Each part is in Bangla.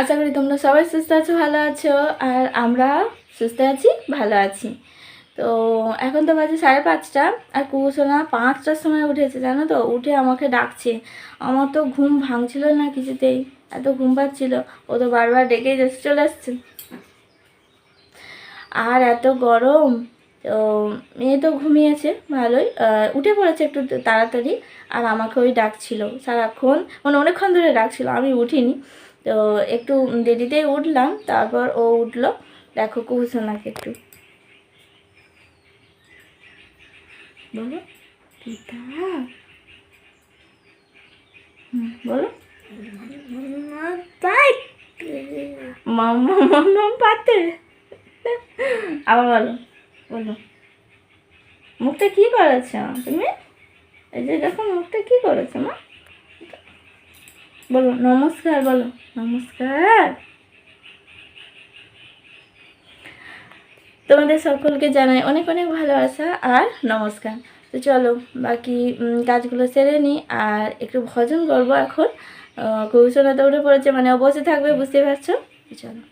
আশা করি তোমরা সবাই সুস্থ আছো, ভালো আছো, আর আমরা সুস্থ আছি, ভালো আছি। তো এখন তো বাজে সাড়ে পাঁচটা, আর কুকুরসোনা পাঁচটার সময় উঠেছে, জানো তো? উঠে আমাকে ডাকছে। আমার তো ঘুম ভাঙছিল না কিছুতেই, এত ঘুম পাচ্ছিল, ও তো বারবার ডেকেই যাচ্ছে, চলে আসছে। আর এত গরম, তো মেয়ে তো ঘুমিয়েছে, ভালোই উঠে পড়েছে একটু তাড়াতাড়ি, আর আমাকে ওই ডাকছিল, সারাক্ষণ মানে অনেকক্ষণ ধরে ডাকছিল, আমি উঠিনি। তো একটু দেরিতেই উঠলাম তারপর ও উঠল। দেখো কুহুসোনাকে একটু। বলো টিকা হুম, বলো। পাতে আবার বলো বলো। মুখটা কি করেছ? তুমি? এই যে দেখো মুখটা কি করেছ মা? বলো, নমস্কার বলো। নমস্কার। তোমাদের সকলকে জানাই অনেক অনেক ভালোবাসা আর নমস্কার। তো চলো, বাকি কাজগুলো সেরে নিই আর একটু ভজন করব এখন। কৌশলা উঠে পড়েছে মানে বসে থাকবে, বুঝতে পারছ? চলো।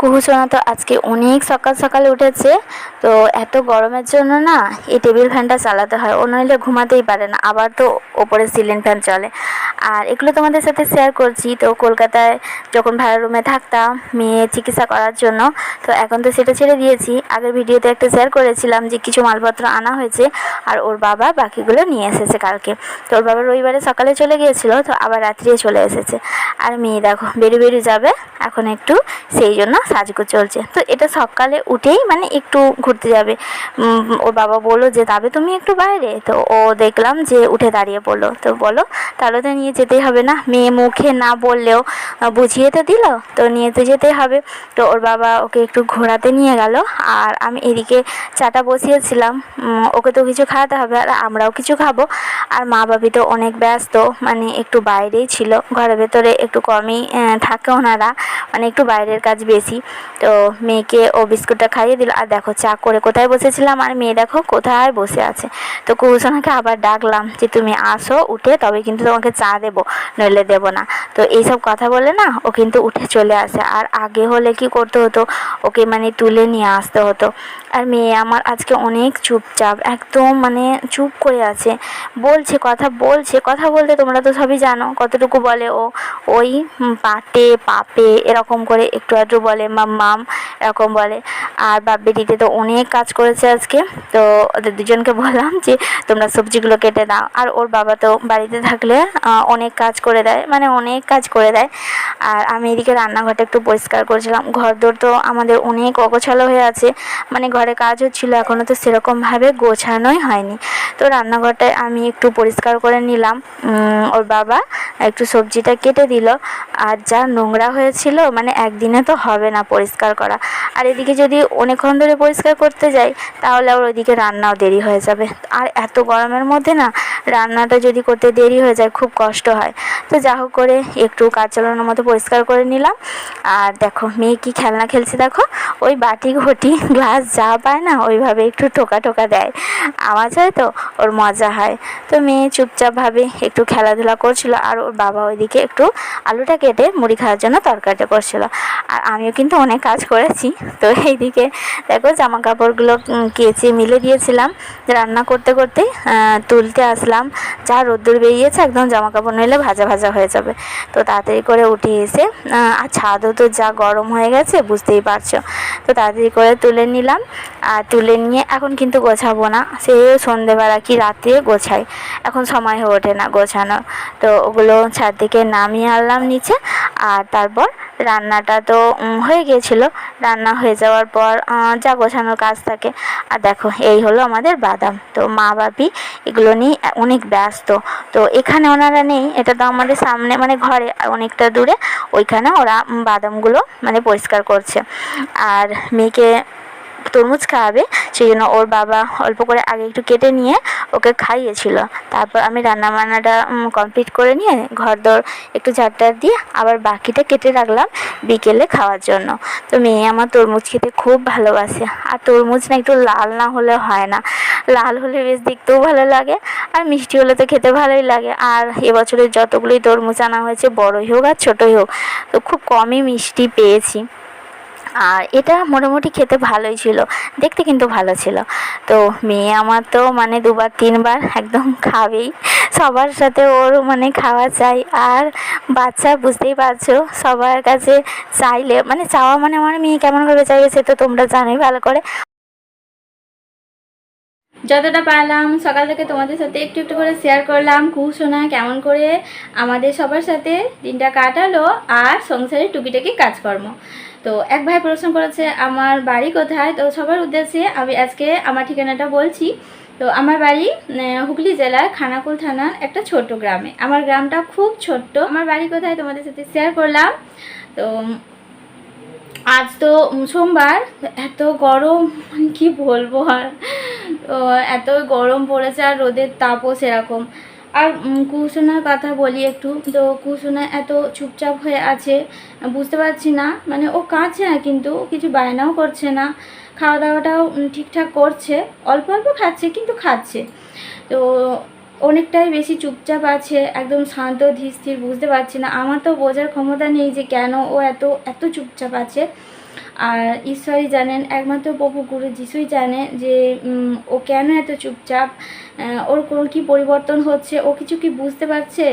কুহুসোনা তো আজকে অনেক সকাল সকালে উঠেছে, তো এত গরমের জন্য না এই টেবিল ফ্যানটা চালাতে হয়। ও নইলে ঘুমাতেই পারে না, আবার তো ওপরে সিলিং ফ্যান চলে। আর এগুলো তোমাদের সাথে শেয়ার করছি, তো কলকাতায় যখন ভাড়া রুমে থাকতাম মেয়ে চিকিৎসা করার জন্য, তো এখন তো সেটা ছেড়ে দিয়েছি। আগের ভিডিওতে একটা শেয়ার করেছিলাম যে কিছু মালপত্র আনা হয়েছে, আর ওর বাবা বাকিগুলো নিয়ে এসেছে কালকে। তো ওর বাবা রবিবারে সকালে চলে গিয়েছিল, তো আবার রাত্রে চলে এসেছে। আর মেয়ে দেখো বেরিয়ে বেরিয়ে যাবে। এখন একটু সেই জন্য সাজগোজ চলছে। তো এটা সকালে উঠেই মানে একটু ঘুরতে যাবে। ওর বাবা বলল যে যাবে তুমি একটু বাইরে? তো ও দেখলাম যে, উঠে দাঁড়িয়ে পড়ল। তো বলো তাহলে তো নিয়ে যেতেই হবে না। মেয়ে মুখে না বললেও বুঝিয়ে তো দিল। তো নিয়ে তো যেতেই হবে। তো ওর বাবা ওকে একটু ঘোরাতে নিয়ে গেল। আর আমি এদিকে চাটা বসিয়েছিলাম। ওকে তো কিছু খাওয়াতে হবে আর আমরাও কিছু খাব। আর মা বাবি তো অনেক ব্যস্ত। মানে একটু বাইরেই ছিল। ঘরের ভেতরে একটু কমই থাকে ওনারা। মানে একটু বাইরের কাজ বেশি। তো মেয়েকে ও বিস্কুটটা খাইয়ে দিল। আর দেখো চা করে কোথায় বসেছিলাম? আর মেয়ে দেখো কোথায় বসে আছে। তো কুহুসোনাকে আবার ডাকলাম যে, তুমি আসো, উঠে তবে কিন্তু তোমাকে চা দেবো, নইলে দেবো না। তো এইসব কথা বলে না, ও কিন্তু উঠে চলে আসে। আর আগে হলে কি করতে হতো? ওকে মানে তুলে নিয়ে আসতে হতো। আর মেয়ে আমার আজকে অনেক চুপচাপ, একদম মানে চুপ করে আছে। বলছে কথা বলছে। কথা বলতে তোমরা তো সবই জানো কতটুকু বলে ও। ওই পাটে, পাপে এরকম করে একটু আধটু বলে মাম মাম এরকম বলে। আর বাপ বেটিতে তো অনেক কাজ করেছে আজকে। তো ওদের দুজনকে বললাম যে, তোমরা সবজিগুলো কেটে দাও। আর ওর বাবা তো বাড়িতে থাকলে অনেক কাজ করে দেয় মানে অনেক কাজ করে দেয়। আর আমি এদিকে রান্নাঘরটা একটু পরিষ্কার করেছিলাম। ঘর দোর তো আমাদের অনেক অগোছালো হয়ে আছে। মানে ঘরে কাজ হচ্ছিল এখনও তো সেরকমভাবে গোছানোই হয়নি। তো রান্নাঘরটায় আমি একটু পরিষ্কার করে নিলাম। ওর বাবা একটু সবজিটা কেটে দিল। আর যা নোংরা হয়েছিল মানে একদিনে তো হবে না পরিষ্কার করা। আর এদিকে যদি অনেকক্ষণ ধরে পরিষ্কার করতে যাই, তাহলে আবার ওইদিকে রান্নাও দেরি হয়ে যাবে। আর এত গরমের মধ্যে না, রান্নাটা যদি করতে দেরি হয়ে যায়, খুব কষ্ট হয়। তো যা হোক করে একটু কাজ চালানোর মতো পরিষ্কার করে নিলাম। আর দেখো, মেয়ে কি খেলনা খেলছে দেখো? ওই বাটি, ঘটি, গ্লাস যা পায় না, ওইভাবে একটু টোকা টোকা দেয়। আওয়াজ হয় তো? ওর মজা হয়। তো মেয়ে চুপচাপভাবে একটু খেলাধুলা করছিল, আর ওর বাবা ওইদিকে একটু আলুটা কেটে মুড়ি খাওয়ার জন্য তরকারিটা করছিল। আর আমিও কিন্তু অনেক কাজ করেছি। তো এইদিকে দেখো জামা কাপড়গুলো কেচে মিলে দিয়েছিলাম। রান্না করতে করতে তুলতে আসলাম। যা রোদ্দুর বেরিয়েছে, একদম জামা কাপড় নিলে ভাজা ভাজা হয়ে যাবে। তো তাড়াতাড়ি করে উঠে এসে আর ছাদও তো যা গরম হয়ে গেছে, বুঝতেই পারছ। তো তাড়াতাড়ি করে তুলে নিলাম। আর তুলে নিয়ে এখন কিন্তু গোছাবো না। সে সন্ধেবেলা কি রাতে গোছাই। এখন সময় হয়ে ওঠে না গোছানো তো ওগুলো ছাদ থেকে নামিয়ে আনলাম নিচে। আর তারপর রান্নাটা তো হয়ে গিয়েছিল। রান্না হয়ে যাওয়ার পর যা গোছানোর কাজ থাকে। আর দেখো, এই হলো আমাদের বাদাম। তো মা বাপি এগুলো নিয়ে অনেক ব্যস্ত। তো এখানে ওনারা নেই, এটা তো আমাদের সামনে মানে ঘরে অনেকটা দূরে। ওইখানে ওরা বাদামগুলো মানে পরিষ্কার করছে। আর মেয়েকে তরমুজ খাওয়াবে সেই জন্য ওর বাবা অল্প করে আগে একটু কেটে নিয়ে ওকে খাইয়েছিল। তারপর আমি রান্না বান্নাটা কমপ্লিট করে নিয়ে ঘর দর একটু ঝাড়টার দিয়ে আবার বাকিটা কেটে রাখলাম বিকেলে খাওয়ার জন্য। তো মেয়ে আমার তরমুজ খেতে খুব ভালোবাসে। আর তরমুজ না একটু লাল না হলে হয় না। লাল হলে বেশ দেখতেও ভালো লাগে, আর মিষ্টি হলে তো খেতে ভালোই লাগে। আর এবছরের যতগুলোই তরমুজ আনা হয়েছে, বড়ই হোক আর ছোটোই হোক, তো খুব কমই মিষ্টি পেয়েছি। আর এটা মোটামুটি খেতে ভালোই ছিল। দেখতে কিন্তু ভালো ছিল। তো মেয়ে আমার তো মানে দুবার, তিনবার একদম খাবেই। সবার সাথে ওর মানে খাওয়া চাই। আর বাচ্চা বুঝতেই পারছ, সবার কাছে চাইলে মানে চাওয়া মানে আমার মেয়ে কেমনভাবে চাইবে সে তো তোমরা জানোই ভালো করে। যতটা পারলাম, সকাল থেকে তোমাদের সাথে একটু একটু করে শেয়ার করলাম। কুশোনা কেমন করে আমাদের সবার সাথে দিনটা কাটালো আর সংসারের টুকিটাকি কাজকর্ম। তো এক ভাই প্রশ্ন করেছে, আমার বাড়ি কোথায়? তো সবার উদ্দেশ্যে আমি আজকে আমার ঠিকানাটা বলছি। তো আমার বাড়ি হুগলি জেলার খানাকুল থানার একটা ছোট্ট গ্রামে। আমার গ্রামটা খুব ছোট্ট। আমার বাড়ি কোথায় তোমাদের সাথে শেয়ার করলাম। তো, আজ তো সোমবার, এত গরম মানে কি বলব আর? এত গরম পড়েছে আর রোদের তাপও সেরকম। আর কুসুনার কথা বলি একটু, তো কুসুনা এত চুপচাপ হয়ে আছে, বুঝতে পারছি না মানে ও কাঁদছে না, কিন্তু কিছু বায়নাও করছে না খাওয়া দাওয়াটাও ঠিকঠাক করছে, অল্প অল্প খাচ্ছে, কিন্তু খাচ্ছে। তো অনেকটাই বেশি চুপচাপ আছে, একদম শান্ত, ধীর স্থির, বুঝতে পারছি না। আমার তো বোঝার ক্ষমতা নেই যে কেন ও এত এত চুপচাপ আছে। আর ঈশ্বরই জানেন, একমাত্র প্রভু গুরু যিশুই জানে যে ও কেন এত চুপচাপ? ওর কোনো কি পরিবর্তন হচ্ছে? ও কিছু কি বুঝতে পারছে?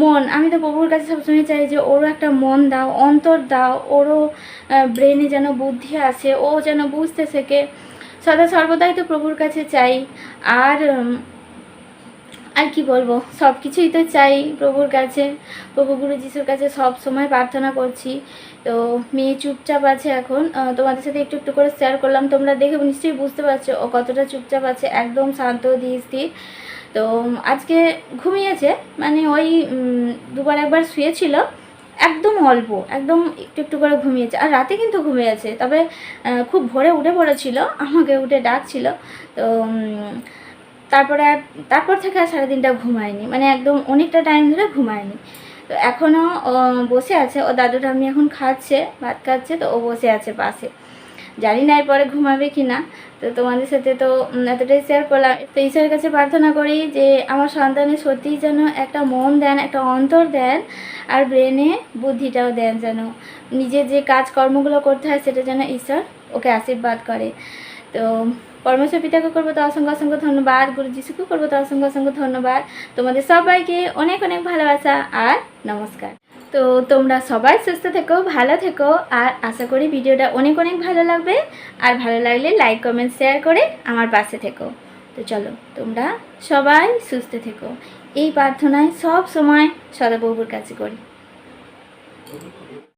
মন, আমি তো প্রভুর কাছে সবসময় চাই যে, ওরও একটা মন দাও, অন্তর দাও, ওরও ব্রেনে যেন বুদ্ধি আসে ও যেন বুঝতে শেখে। সদা সর্বদাই তো প্রভুর কাছে চাই। আর আর কি বলব? সব কিছুই তো চাই প্রভুর কাছে। প্রভু গুরু যিশুর কাছে সব সময় প্রার্থনা করছি। তো মেয়ে চুপচাপ আছে এখন। তোমাদের সাথে একটু একটু করে শেয়ার করলাম। তোমরা দেখে নিশ্চয়ই বুঝতে পারছ ও কতটা চুপচাপ আছে, একদম শান্ত ধীর স্থির তো আজকে ঘুমিয়েছে মানে ওই দুবার একবার শুয়েছিল, একদম অল্প, একদম একটু একটু করে ঘুমিয়েছে। আর রাতে কিন্তু ঘুমিয়েছে, তবে খুব ভোরে উঠে পড়েছিল, আমাকে উঠে ডাকছিল। তো তারপরে আর তারপর থেকে আর সারাদিনটা ঘুমায়নি। মানে একদম অনেকটা টাইম ধরে ঘুমায়নি। তো এখনও বসে আছে। ও দাদুটা আমি এখন খাচ্ছে, ভাত খাচ্ছে, তো ও বসে আছে পাশে। জানি না এরপরে ঘুমাবে কি না তো তোমাদের সাথে তো এতটাই শেয়ার করলাম। তো ঈশ্বরের কাছে প্রার্থনা করি যে, আমার সন্তানের সত্যিই যেন একটা মন দেন, একটা অন্তর দেন, আর ব্রেনে বুদ্ধিটাও দেন যেন। নিজের যে কাজকর্মগুলো করতে হয়, সেটা যেন ঈশ্বর ওকে আশীর্বাদ করে। তো পরমেশ্বর পিতাকে করব তো অসংখ্য অসংখ্য ধন্যবাদ গুরু যিশুকে করব তো অসংখ্য অসংখ্য ধন্যবাদ। তোমাদের সবাইকে অনেক অনেক ভালোবাসা আর নমস্কার। তো তোমরা সবাই সুস্থ থেকো, ভালো থেকো, আর আশা করি ভিডিওটা অনেক অনেক ভালো লাগবে। আর ভালো লাগলে লাইক, কমেন্ট, শেয়ার করে আমার পাশে থেকো। তো চলো, তোমরা সবাই সুস্থ থেকো। এই প্রার্থনায় সব সময় সদাপ্রভুর কাছে করি।